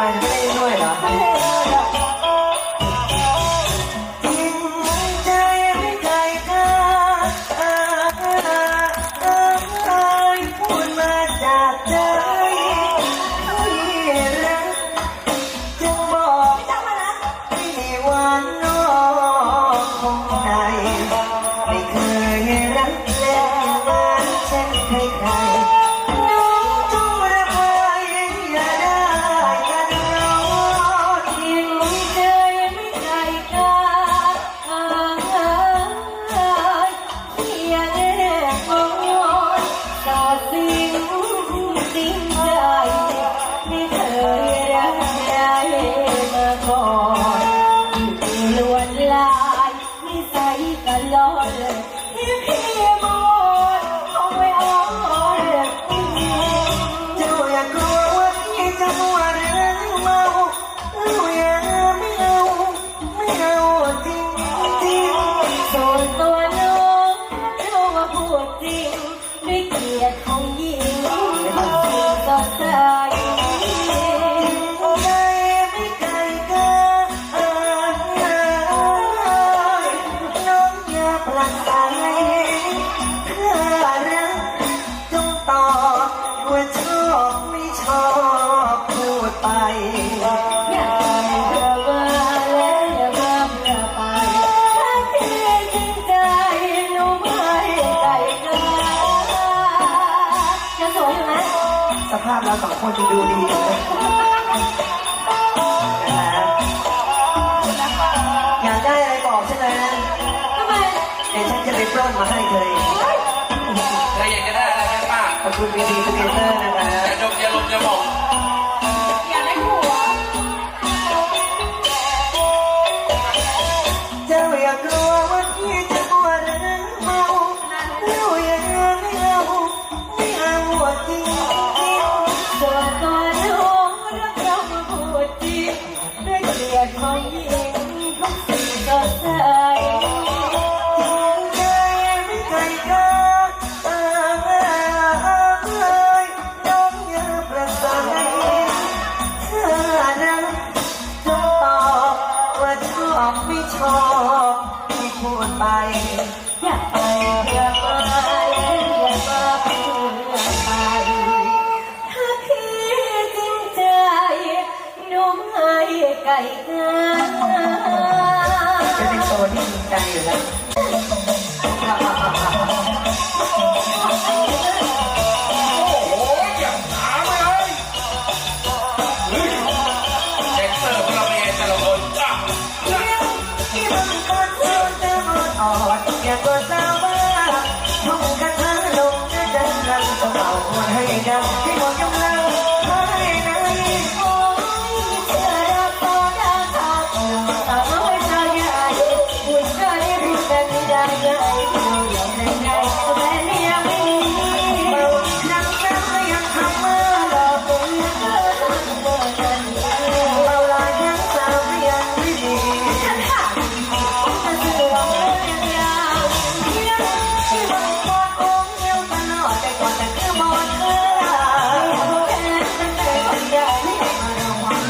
ไปไม่ได้ด้วยเหรอ ดตัวน้องรู้ว่าพูดจริงด้วยเกียรติของยิงสิ่งต่ายใจไม่ไกลกันน้องอย่าปลักใจเพื่อรักจงต่อว่ชอบไม่ชอบพูดไปาพเราสองคนจะดูดีนะครัอยากได้อะไรบอกฉันเลยนะทำไมเดี๋ฉันจะไปปล้นมาให้เลอใครอยากได้อะไป้าขอบคุณพีดีสเกเตอร์นะครับอย่าดมอย่าลมอย่าบมองอยากได้หัวเจ้าอยากลัวว่าพี่จะมัวหรือเมาเล้วอย่างเดียวไม่เอาหัวจริง ชอบที่พูดไป ให้นะ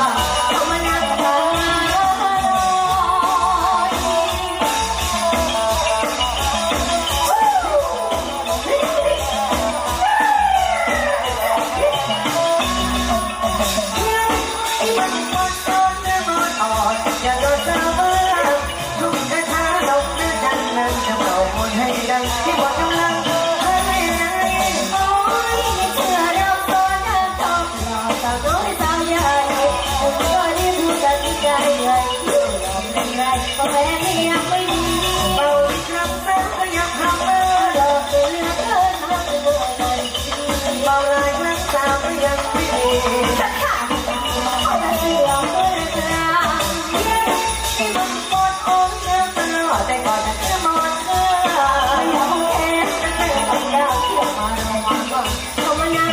마 ภาวนา